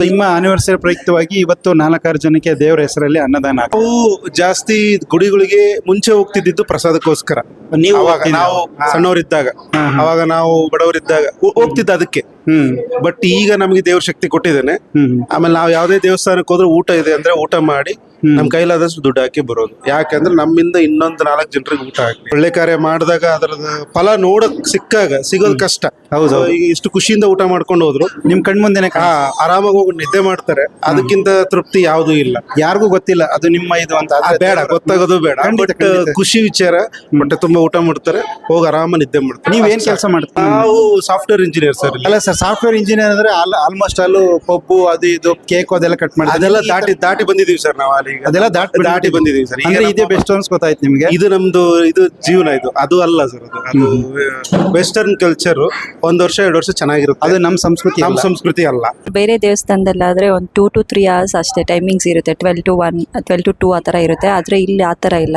ನಿಮ್ಮ ಆನಿವರ್ಸರಿ ಪ್ರಯುಕ್ತವಾಗಿ ಇವತ್ತು ನಾಲ್ಕಾರು ಜನಕ್ಕೆ ದೇವರ ಹೆಸರಲ್ಲಿ ಅನ್ನದಾನ ನಾವು ಜಾಸ್ತಿ ಗುಡಿಗಳಿಗೆ ಮುಂಚೆ ಹೋಗ್ತಿದ್ದಿದ್ದು ಪ್ರಸಾದಕ್ಕೋಸ್ಕರ. ನೀವು ಅವಾಗ ನಾವು ಸಣ್ಣವರಿದ್ದಾಗ. ಅವಾಗ ನಾವು ಬಡವರಿದ್ದಾಗ. ಹೋ- ಹೋಗ್ತಿದ್ದ ಅದಕ್ಕೆ. ಹ್ಮ್. ಬಟ್ ಈಗ ನಮಗೆ ದೇವ್ರ ಶಕ್ತಿ ಕೊಟ್ಟಿದ್ದೇನೆ. ಹ್ಮ್. ಆಮೇಲೆ ನಾವು ಯಾವುದೇ ದೇವಸ್ಥಾನಕ್ಕೆ ಹೋದ್ರೆ ಊಟ ಇದೆ ಅಂದ್ರೆ ಊಟ ಮಾಡಿ. ನಮ್ ಕೈಲಾದಷ್ಟು ದುಡ್ಡು ಹಾಕಿ ಬರೋದು. ಯಾಕಂದ್ರೆ ನಮ್ಮಿಂದ ಇನ್ನೊಂದು ನಾಲ್ಕು ಜನರಿಗೆ ಊಟ ಹಾಕಿ ಒಳ್ಳೆ ಕಾರ್ಯ ಮಾಡಿದಾಗ ಅದರದ ಫಲ ನೋಡಕ್ ಸಿಕ್ಕಾಗ ಸಿಗೋದು ಕಷ್ಟ. ಹೌದು. ಈಗ ಇಷ್ಟು ಖುಷಿಯಿಂದ ಊಟ ಮಾಡ್ಕೊಂಡು ಹೋದ್ರು. ನಿಮ್ ಕಣ್ಮುಂದೆನೆ ಆ, ಆರಾಮಾಗಿ ಹೋಗಿ ನಿದ್ದೆ ಮಾಡ್ತಾರೆ. ಅದಕ್ಕಿಂತ ತೃಪ್ತಿ ಯಾವುದೂ ಇಲ್ಲ. ಯಾರಿಗೂ ಗೊತ್ತಿಲ್ಲ. ಅದು ನಿಮ್ಮ ಇದು ಅಂತ. ಬೇಡ. ಗೊತ್ತಾಗೋದು ಬೇಡ. ಬಟ್. ಖುಷಿ ವಿಚಾರ ಮತ್ತೆ ತುಂಬಾ ಊಟ ಮಾಡ್ತಾರೆ. ಹೋಗಿ ಆರಾಮ ನಿದ್ದೆ ಮಾಡ್ತಾರೆ. ನೀವ್ ಏನ್ ಕೆಲಸ ಮಾಡ್ತೀರಾ? ನಾವು ಸಾಫ್ಟ್ವೇರ್ ಇಂಜಿನಿಯರ್ ಸರ್ ಅಲ್ಲ ಸರ್ ಸಾಫ್ಟ್ವೇರ್ ಇಂಜಿನಿಯರ್ ಅಂದ್ರೆ ಆಲ್ಮೋಸ್ಟ್ ಅಲ್ಲೂ ಪಬ್ಬು ಅದು ಇದು ಕೇಕ್ ಅದೆಲ್ಲ ಕಟ್ ಮಾಡಿ ಅದೆಲ್ಲ ದಾಟಿ ದಾಟಿ ಬಂದಿದೀವಿ ಸರ್ ನಾವು ಅದೆಲ್ಲ ದಾಟಿ ದಾಟಿ ಬಂದಿದೀವಿ ಸರ್. ಅಂದ್ರೆ ಇದೇ ಬೆಸ್ಟ್ ಅನ್ಸ್ಕೊತಾಯ್ತು ನಿಮ್ಗೆ? ಇದು ನಮ್ದು ಇದು ಜೀವನ ಇದು. ಅದು ಅಲ್ಲ ಸರ್ ಅದು. ಅದು ವೆಸ್ಟರ್ನ್ ಕಲ್ಚರ್ ಒಂದ್ ವರ್ಷ ಎರಡು ವರ್ಷ ಚೆನ್ನಾಗಿರುತ್ತೆ. ಅದು ನಮ್ಮ ಸಂಸ್ಕೃತಿ ನಮ್ಮ ಅಲ್ಲ. ಸಂಸ್ಕೃತಿ ಅಲ್ಲ. ಬೇರೆ ದೇವಸ್ಥಾನದಲ್ಲಾದ್ರೆ ಒಂದು ಟೂ ಟು ತ್ರೀ ಅವರ್ಸ್ ಅಷ್ಟೇ ಟೈಮಿಂಗ್ಸ್ ಇರುತ್ತೆ. Twelve to one twelve to two ಆ ಥರ ಇರುತ್ತೆ. ಆದ್ರೆ ಇಲ್ಲಿ ಆ ಥರ ಇಲ್ಲ.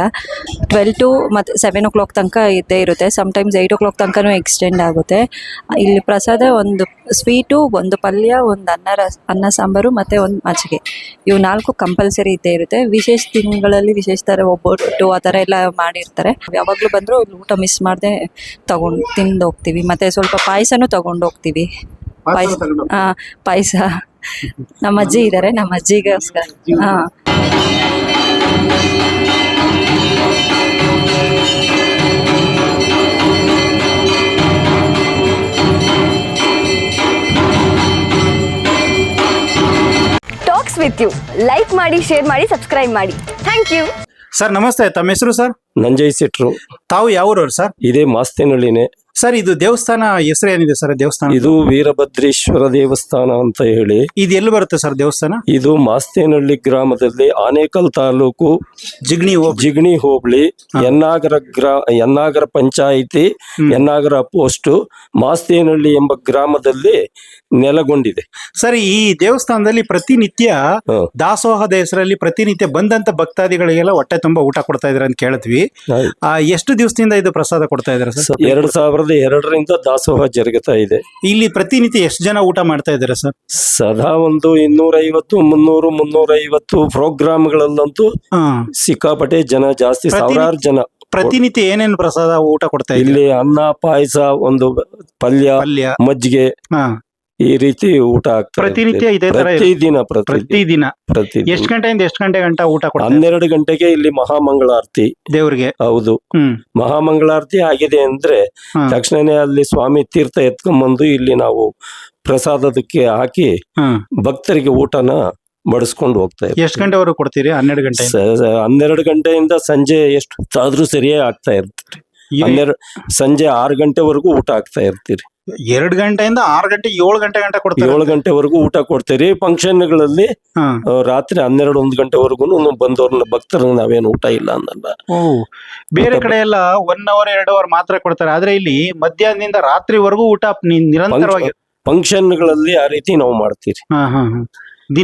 ಟ್ವೆಲ್ ಟು ಮತ್ತೆ ಸೆವೆನ್ ಓ ಕ್ಲಾಕ್ ತನಕ ಇದ್ದೇ ಇರುತ್ತೆ. ಸಮ್ಟೈಮ್ಸ್ ಏಟ್ ಓ ಕ್ಲಾಕ್ ತನಕನೂ ಎಕ್ಸ್ಟೆಂಡ್ ಆಗುತ್ತೆ. ಇಲ್ಲಿ ಪ್ರಸಾದ ಒಂದು ಸ್ವೀಟು ಒಂದು ಪಲ್ಯ ಒಂದು ಅನ್ನ ರಸ ಅನ್ನ ಸಾಂಬಾರು ಮತ್ತೆ ಒಂದು ಮಜ್ಜಿಗೆ. ಇವು ನಾಲ್ಕು ಕಂಪಲ್ಸರಿ ಇದ್ದೇ ಇರುತ್ತೆ. ವಿಶೇಷ ದಿನಗಳಲ್ಲಿ ವಿಶೇಷ ಥರ ಒಬ್ಬಟ್ಟು ಆ ಥರ ಎಲ್ಲ ಮಾಡಿರ್ತಾರೆ. ಯಾವಾಗಲೂ ಬಂದರೂ ಇಲ್ಲಿ ಊಟ ಮಿಸ್ ಮಾಡದೆ ತಗೊಂಡು ತಿಂದು ಹೋಗ್ತೀವಿ ಮತ್ತು ಸ್ವಲ್ಪ ಪಾಯಸನೂ ತಗೊಂಡು ಹೋಗ್ತೀವಿ ಪಾಯಸ ಹಾಂ ಪಾಯಸ. ನಮ್ಮ ಅಜ್ಜಿ ಇದ್ದಾರೆ ನಮ್ಮ ಅಜ್ಜಿಗೋಸ್ಕರ ಹಾಂ. With you. ಲೈಕ್ ಮಾಡಿ ಶೇರ್ ಮಾಡಿ ಸಬ್ಸ್ಕ್ರೈಬ್ ಮಾಡಿ. ಥ್ಯಾಂಕ್ ಯು ಸರ್ ನಮಸ್ತೆ. ತಮ್ಮ ಹೆಸರು ಸರ್? ನಂಜಯ್ ಸಿಟ್ರು. ತಾವು ಯಾವೂರವ್ರು ಸರ್? ಇದೇ ಮಾಸ್ತಿನಹಳ್ಳಿನೇ. ಸರ್ ಇದು ದೇವಸ್ಥಾನ ಹೆಸರು ಏನಿದೆ ಸರ್ ದೇವಸ್ಥಾನ? ಇದು ವೀರಭದ್ರೇಶ್ವರ ದೇವಸ್ಥಾನ ಅಂತ ಹೇಳಿ. ಇದು ಎಲ್ಲಿ ಬರುತ್ತೆ ಸರ್ ದೇವಸ್ಥಾನ? ಇದು ಮಾಸ್ತೇನಹಳ್ಳಿ ಗ್ರಾಮದಲ್ಲಿ ಆನೇಕಲ್ ತಾಲೂಕು ಜಿಗ್ನಿ ಜಿಗ್ಣಿ ಜಿಗಣಿ ಹೋಬಳಿ ಎನ್ನಾಗರ ಗ್ರಾ ಎನ್ನಾಗರ ಪಂಚಾಯಿತಿ ಎನ್ನಾಗರ ಪೋಸ್ಟ್ ಮಾಸ್ತೇನಹಳ್ಳಿ ಎಂಬ ಗ್ರಾಮದಲ್ಲಿ ನೆಲೆಗೊಂಡಿದೆ. ಸರ್ ಈ ದೇವಸ್ಥಾನದಲ್ಲಿ ಪ್ರತಿನಿತ್ಯ. ದಾಸೋಹದ ಹೆಸರಲ್ಲಿ ಪ್ರತಿನಿತ್ಯ ಬಂದಂತ ಭಕ್ತಾದಿಗಳಿಗೆಲ್ಲ ಹೊಟ್ಟೆ ತುಂಬಾ ಊಟ ಕೊಡ್ತಾ ಇದ್ರ ಅಂತ ಕೇಳಿದ್ವಿ ಆ, ಎಷ್ಟು ದಿವಸದಿಂದ ಇದು ಪ್ರಸಾದ ಕೊಡ್ತಾ ಇದ್ದಾರೆ ಸರ್? ಎರಡು ಸಾವಿರದ ಎರಡರಿಂದ ದಾಸೋಹ ಜರುಗುತ್ತಾ ಇದೆ. ಇಲ್ಲಿ ಪ್ರತಿನಿತ್ಯ ಎಷ್ಟು ಜನ ಊಟ ಮಾಡ್ತಾ ಇದ್ದಾರೆ ಸರ್? ಸದಾ ಒಂದು ಇನ್ನೂರೈವತ್ತು ಮುನ್ನೂರು ಮುನ್ನೂರೈವತ್ತು ಪ್ರೋಗ್ರಾಮ್ ಗಳಲ್ಲಂತೂ ಸಿಕ್ಕಾಪಟ್ಟೆ ಜನ ಜಾಸ್ತಿ ಪ್ರತಿನಿ- ಸಾವಿರಾರು ಜನ. ಪ್ರತಿನಿತ್ಯ ಏನೇನು ಪ್ರಸಾದ ಊಟ ಕೊಡ್ತಾ ಇಲ್ಲಿ ಅನ್ನ ಪಾಯಸ ಒಂದು ಪಲ್ಯ ಪಲ್ಯ. ಮಜ್ಜಿಗೆ. ಹಾ. ಈ ರೀತಿ ಊಟ ಆಗ್ತಾ ಪ್ರತಿನಿತ್ಯ ಇದೆ ತರ. ಪ್ರತಿದಿನ ಪ್ರತಿ ಪ್ರತಿದಿನ. ಪ್ರತಿದಿನ. ಎಷ್ಟು ಗಂಟೆಯಿಂದ ಎಷ್ಟು ಗಂಟೆ ಗಂಟ ಊಟ ಹನ್ನೆರಡು ಗಂಟೆಗೆ ಇಲ್ಲಿ ಮಹಾಮಂಗಳಾರತಿ. ದೇವರಿಗೆ? ಹೌದು. ಹ್ಮ್. ಮಹಾಮಂಗಳಾರತಿ ಆಗಿದೆ ಅಂದ್ರೆ. ತಕ್ಷಣನೇ ಅಲ್ಲಿ ಸ್ವಾಮಿ ತೀರ್ಥ ಎತ್ಕೊಂಡ್ಬಂದು ಇಲ್ಲಿ ನಾವು ಪ್ರಸಾದಕ್ಕೆ ಹಾಕಿ ಭಕ್ತರಿಗೆ ಊಟನ ಬಡಿಸ್ಕೊಂಡು ಹೋಗ್ತಾ ಇರ್ತೀವಿ. ಎಷ್ಟು ಗಂಟೆವರೆಗೂ ಕೊಡ್ತೀರಿ? ಹನ್ನೆರಡು ಗಂಟೆ ಹನ್ನೆರಡು ಗಂಟೆಯಿಂದ ಸಂಜೆ ಎಷ್ಟು ಆದ್ರೂ ಸರಿಯೇ ಆಗ್ತಾ ಇರ್ತೀರಿ. ಹನ್ನೆರಡು ಸಂಜೆ ಆರು ಗಂಟೆವರೆಗೂ ಊಟ ಆಗ್ತಾ ಇರ್ತೀರಿ. ಎರಡು ಗಂಟೆಯಿಂದ ಆರು ಗಂಟೆ ಏಳು ಗಂಟೆ ಗಂಟೆ ಕೊಡ್ತಾರೆ. ಏಳು ಗಂಟೆವರೆಗೂ ಊಟ ಕೊಡ್ತೀರಿ. ಫಂಕ್ಷನ್ಗಳಲ್ಲಿ ಹಾ. ರಾತ್ರಿ ಹನ್ನೆರಡು ಒಂದು ಗಂಟೆವರೆಗೂ ಬಂದವ್ರನ್ನ ಭಕ್ತರನ್ನ ನಾವೇನು ಊಟ ಇಲ್ಲ ಅಂದಲ್ಲ ಬೇರೆ ಕಡೆ ಎಲ್ಲ ಒನ್ ಅವರ್ ಎರಡು ಅವರ್ ಮಾತ್ರ ಕೊಡ್ತಾರೆ. ಆದ್ರೆ ಇಲ್ಲಿ ಮಧ್ಯಾಹ್ನದಿಂದ ರಾತ್ರಿವರೆಗೂ ಊಟ ನಿ- ನಿರಂತರವಾಗಿ ಫಂಕ್ಷನ್ಗಳಲ್ಲಿ ಆ ರೀತಿ ನಾವು ಮಾಡ್ತೀರಿ. ಹಾ ಹಾ.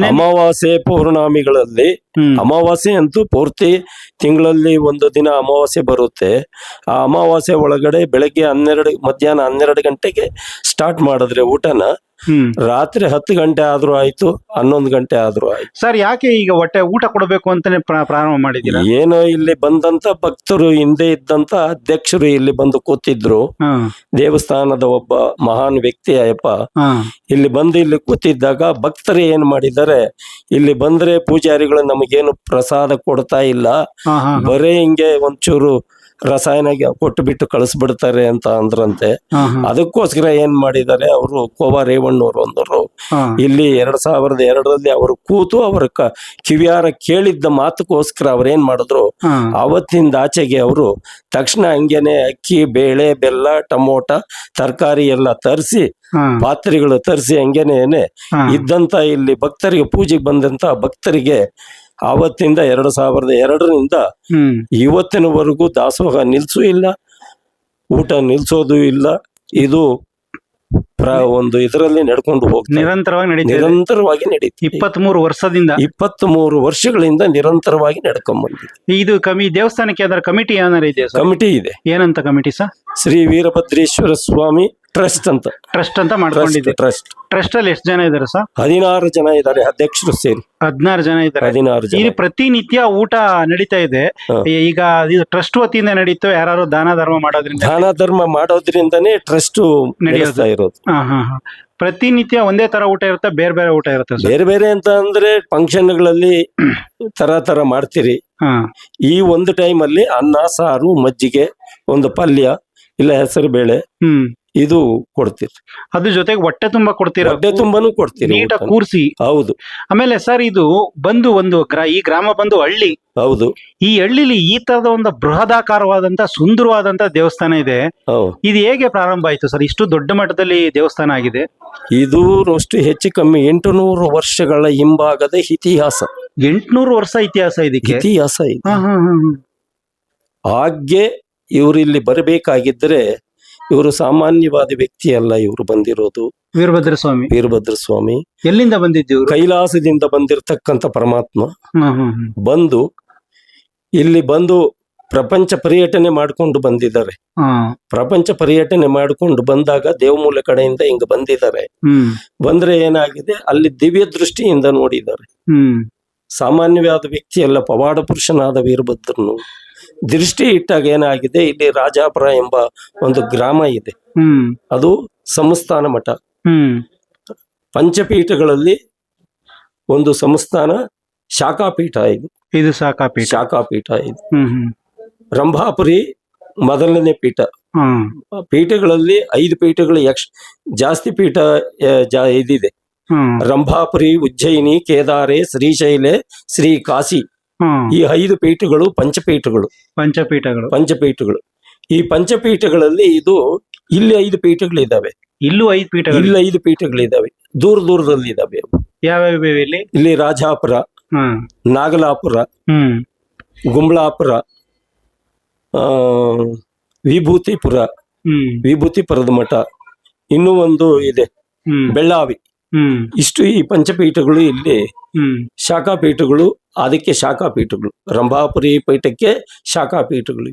ಅಮಾವಾಸ್ಯೆ ಪೌರ್ಣಮಿಗಳಲ್ಲಿ. ಅಮಾವಾಸ್ಯೆ ಅಂತೂ ಪೂರ್ತಿ ತಿಂಗಳಲ್ಲಿ ಒಂದು ದಿನ ಅಮಾವಾಸ್ಯೆ ಬರುತ್ತೆ ಆ ಅಮಾವಾಸ್ಯೆ ಒಳಗಡೆ ಬೆಳಗ್ಗೆ ಹನ್ನೆರಡು ಮಧ್ಯಾಹ್ನ ಹನ್ನೆರಡು ಗಂಟೆಗೆ ಸ್ಟಾರ್ಟ್ ಮಾಡಿದ್ರೆ ಊಟನ ರಾತ್ರಿ ಹತ್ತು ಗಂಟೆ ಆದ್ರೂ ಆಯ್ತು ಹನ್ನೊಂದು ಗಂಟೆ ಆದ್ರೂ ಆಯ್ತು. ಸರ್ ಯಾಕೆ ಈಗ ಹೊಟ್ಟೆ ಊಟ ಕೊಡಬೇಕು ಅಂತಾನೆ ಪ್ರ- ಪ್ರಾರಂಭ ಮಾಡಿದ್ದೀರಾ? ಏನೋ ಇಲ್ಲಿ ಬಂದಂತ ಭಕ್ತರು ಹಿಂದೆ ಇದ್ದಂತ ಅಧ್ಯಕ್ಷರು ಇಲ್ಲಿ ಬಂದು ಕೂತಿದ್ರು. ಹಾ. ದೇವಸ್ಥಾನದ ಒಬ್ಬ ಮಹಾನ್ ವ್ಯಕ್ತಿ ಅಯ್ಯಪ್ಪ. ಹಾ. ಇಲ್ಲಿ ಬಂದು ಇಲ್ಲಿ ಕೂತಿದ್ದಾಗ ಭಕ್ತರು ಏನ್ ಮಾಡಿದ್ದಾರೆ ಇಲ್ಲಿ ಬಂದ್ರೆ ಪೂಜಾರಿಗಳು ನಮಗೇನು ಪ್ರಸಾದ ಕೊಡ್ತಾ ಇಲ್ಲ. ಹಾ ಹಾ. ಬರೇ ಹಿಂಗೆ ಒಂಚೂರು ರಸಾಯನ ಕೊಟ್ಟು ಬಿಟ್ಟು ಕಳಿಸ್ಬಿಡ್ತಾರೆ ಅಂತ ಅಂದ್ರಂತೆ. ಅದಕ್ಕೋಸ್ಕರ ಏನ್ ಮಾಡಿದ್ದಾರೆ ಅವರು ಕೋವಾ ರೇವಣ್ಣವ್ರು ಅಂದರು. ಇಲ್ಲಿ ಎರಡ್ ಸಾವಿರದ ಎರಡರಲ್ಲಿ ಅವರು ಕೂತು ಅವರ ಕಿವಿಯಾರ ಕೇಳಿದ್ದ ಮಾತುಕೋಸ್ಕರ ಅವ್ರೇನ್ ಮಾಡಿದ್ರು ಅವತ್ತಿಂದ ಆಚೆಗೆ ಅವರು ತಕ್ಷಣ ಹಂಗೇನೆ ಅಕ್ಕಿ ಬೇಳೆ ಬೆಲ್ಲ ಟಮೋಟ ತರಕಾರಿ ಎಲ್ಲ ತರಿಸಿ ಪಾತ್ರೆಗಳು ತರಿಸಿ ಹಂಗೇನೆ ಇದ್ದಂತ ಇಲ್ಲಿ ಭಕ್ತರಿಗೆ ಪೂಜೆಗೆ ಬಂದಂತ ಭಕ್ತರಿಗೆ ಆವತ್ತಿಂದ ಎರಡು ಸಾವಿರದ ಎರಡರಿಂದ ಇವತ್ತಿನವರೆಗೂ ದಾಸೋಹ ನಿಲ್ಸೂ ಇಲ್ಲ ಊಟ ನಿಲ್ಸೋದು ಇಲ್ಲ. ಇದು ಒಂದು ಇದರಲ್ಲಿ ನಡ್ಕೊಂಡು ಹೋಗಿ ನಿರಂತರವಾಗಿ ನಡೆಯುತ್ತೆ ನಿರಂತರವಾಗಿ ನಡೆಯುತ್ತೆ ಇಪ್ಪತ್ತ್ ಮೂರು ವರ್ಷದಿಂದ. ಇಪ್ಪತ್ತ್ ಮೂರು ವರ್ಷಗಳಿಂದ ನಿರಂತರವಾಗಿ ನಡ್ಕೊಂಡ್ ಬಂದಿದೆ. ಇದು ಕಮಿ ದೇವಸ್ಥಾನಕ್ಕೆ ಅದರ ಕಮಿಟಿ ಏನಾರ ಇದೆ ಕಮಿಟಿ ಇದೆ. ಏನಂತ committee sir? Shri Veerabhadreshwara Swamy trust ಅಂತ. ಟ್ರಸ್ಟ್ ಅಂತ ಮಾಡ್ಕೊಂಡಿದ್ದೆ ಟ್ರಸ್ಟ್ ಟ್ರಸ್ಟ್ ಅಲ್ಲಿ ಎಷ್ಟು ಜನ ಇದ್ದಾರೆ ಸರ್? ಹದಿನಾರು ಜನ ಇದ್ದಾರೆ ಅಧ್ಯಕ್ಷರು ಸೇರಿ. ಹದಿನಾರು ಜನ ಇದ್ದಾರೆ. ಹದಿನಾರು ಜನ. ಇಲ್ಲಿ ಪ್ರತಿನಿತ್ಯ ಊಟ ನಡೀತಾ ಇದೆ. ಈಗ ಇದು ಟ್ರಸ್ಟ್ ವತಿಯಿಂದ ನಡೀತೋ ಯಾರು ದಾನ ಧರ್ಮ ಮಾಡೋದ್ರಿಂದ. ದಾನ ಧರ್ಮ ಮಾಡೋದ್ರಿಂದನೇ ಟ್ರಸ್ಟ್ ನಡೆಯುತ್ತಾ. ಇರೋದು. ಪ್ರತಿನಿತ್ಯ ಒಂದೇ ತರ ಊಟ ಇರುತ್ತೆ ಬೇರೆ ಬೇರೆ ಊಟ ಇರುತ್ತೆ ಬೇರೆ ಬೇರೆ ಅಂತ ಅಂದ್ರೆ ಫಂಕ್ಷನ್ಗಳಲ್ಲಿ ತರ ತರ ಮಾಡ್ತೀರಿ. ಹಾ. ಈ ಒಂದು ಟೈಮ್ ಅಲ್ಲಿ ಅನ್ನ ಸಾರು ಮಜ್ಜಿಗೆ ಒಂದು ಪಲ್ಯ ಇಲ್ಲ ಹೆಸರು ಬೇಳೆ ಹ್ಮ್. ಇದು ಕೊಡ್ತೀರಿ. ಅದ್ರ ಜೊತೆಗೆ ಹೊಟ್ಟೆ ತುಂಬಾ ಕೊಡ್ತೀರಾ? ಹೊಟ್ಟೆ ತುಂಬಾನು ಕೊಡ್ತೀರಿ ನೀಟಾಗಿ ಊಟನ. ಕೂರ್ಸಿ. ಹೌದು. ಆಮೇಲೆ ಸರ್ ಇದು ಬಂದು ಒಂದು ಗ್ರಾ ಈ ಗ್ರಾಮ ಬಂದು ಹಳ್ಳಿ. ಹೌದು. ಈ ಹಳ್ಳಿಲಿ ಈ ತರದ ಒಂದು ಬೃಹದಾಕಾರವಾದಂತ ಸುಂದರವಾದಂತ ದೇವಸ್ಥಾನ ಇದೆ. ಹೌದು. ಇದು ಹೇಗೆ ಪ್ರಾರಂಭ ಆಯ್ತು ಸರ್? ಇಷ್ಟು ದೊಡ್ಡ ಮಟ್ಟದಲ್ಲಿ ದೇವಸ್ಥಾನ ಆಗಿದೆ. ಇದು ಅಷ್ಟು ಹೆಚ್ಚು ಕಮ್ಮಿ ಎಂಟು ನೂರು ವರ್ಷಗಳ ಹಿಂಭಾಗದ ಇತಿಹಾಸ. ಎಂಟ್ನೂರು ವರ್ಷ ಇತಿಹಾಸ ಇದಕ್ಕೆ? ಇತಿಹಾಸ ಇದೆ. ಹಾ ಹಾ ಹಾ ಹಾ. ಹಾಗೆ ಇವರು ಇಲ್ಲಿ ಬರಬೇಕಾಗಿದ್ರೆ ಇವರು ಸಾಮಾನ್ಯವಾದ ವ್ಯಕ್ತಿ ಅಲ್ಲ ಇವರು ಬಂದಿರೋದು. ವೀರಭದ್ರ ಸ್ವಾಮಿ ವೀರಭದ್ರ ಸ್ವಾಮಿ ಎಲ್ಲಿಂದ ಬಂದಿದ್ದೀವಿ ಕೈಲಾಸದಿಂದ ಬಂದಿರತಕ್ಕಂತ ಪರಮಾತ್ಮ. ಬಂದು ಇಲ್ಲಿ ಬಂದು ಪ್ರಪಂಚ ಪರ್ಯಟನೆ ಮಾಡ್ಕೊಂಡು ಬಂದಿದ್ದಾರೆ. ಪ್ರಪಂಚ ಪರ್ಯಟನೆ ಮಾಡ್ಕೊಂಡು ಬಂದಾಗ ದೇವಮೂಲ ಕಡೆಯಿಂದ ಹಿಂಗ ಬಂದಿದ್ದಾರೆ. ಬಂದ್ರೆ ಏನಾಗಿದೆ? ಅಲ್ಲಿ ದಿವ್ಯ ದೃಷ್ಟಿಯಿಂದ ನೋಡಿದ್ದಾರೆ. ಸಾಮಾನ್ಯವಾದ ವ್ಯಕ್ತಿ ಅಲ್ಲ ಪವಾಡ ಪುರುಷನಾದ ವೀರಭದ್ರನು. ದೃಷ್ಟಿ ಇಟ್ಟಾಗ ಏನಾಗಿದೆ? ಇಲ್ಲಿ ರಾಜಾಪುರ ಎಂಬ ಒಂದು ಗ್ರಾಮ ಇದೆ. ಹ್ಮ್. ಅದು ಸಂಸ್ಥಾನ ಮಠ. ಹ್ಮ್. ಪಂಚಪೀಠಗಳಲ್ಲಿ ಒಂದು ಸಂಸ್ಥಾನ ಶಾಖಾಪೀಠ ಇದು. ಇದು ಸಾಕಾಪೀಠ ಶಾಖಾಪೀಠ ಇದು. ಹ್ಮ್ ಹ್ಮ್. ರಂಭಾಪುರಿ ಮೊದಲನೇ ಪೀಠ. ಹ್ಮ್ ಪೀಠಗಳಲ್ಲಿ ಐದು ಪೀಠಗಳು ಯಕ್ಷ ಜಾಸ್ತಿ ಪೀಠ ಆ, ಜಾ ಇದಿದೆ. ಹ್ಮ್. ರಂಭಾಪುರಿ ಉಜ್ಜಯಿನಿ ಕೇದಾರೆ ಶ್ರೀಶೈಲೆ ಶ್ರೀ ಕಾಶಿ. ಈ ಐದು ಪೀಠಗಳು ಪಂಚಪೀಠಗಳು. ಪಂಚಪೀಠಗಳು. ಪಂಚಪೀಠಗಳು. ಈ ಪಂಚಪೀಠಗಳಲ್ಲಿ ಇದು ಇಲ್ಲಿ ಐದು ಪೀಠಗಳಿದ್ದಾವೆ. ಇಲ್ಲೂ ಐದು ಪೀಠಗಳು ಇಲ್ಲಿ ಐದು ಪೀಠಗಳಿದ್ದಾವೆ. ದೂರ ದೂರದಲ್ಲಿ ಇದ್ದಾವೆ ಅವು. ಯಾವ್ಯಾವ ಇಲ್ಲಿ? ಇಲ್ಲಿ ರಾಜಾಪುರ ಹ್ಮ್ ನಾಗಲಾಪುರ ಹ್ಮ್. ಗುಂಬ್ಳಾಪುರ ಆ ವಿಭೂತಿಪುರ ಹ್ಮ್. ವಿಭೂತಿಪುರದ ಮಠ. ಇನ್ನೂ ಒಂದು ಇದೆ. ಬೆಳ್ಳಾವಿ. ಇಷ್ಟು ಈ ಪಂಚಪೀಠಗಳು ಇಲ್ಲಿ ಹ್ಮ್. ಶಾಖಾಪೀಠಗಳು ಅದಕ್ಕೆ ಶಾಖಾಪೀಠಗಳು ರಂಭಾಪುರಿ ಪೀಠಕ್ಕೆ ಶಾಖಾಪೀಠಗಳು.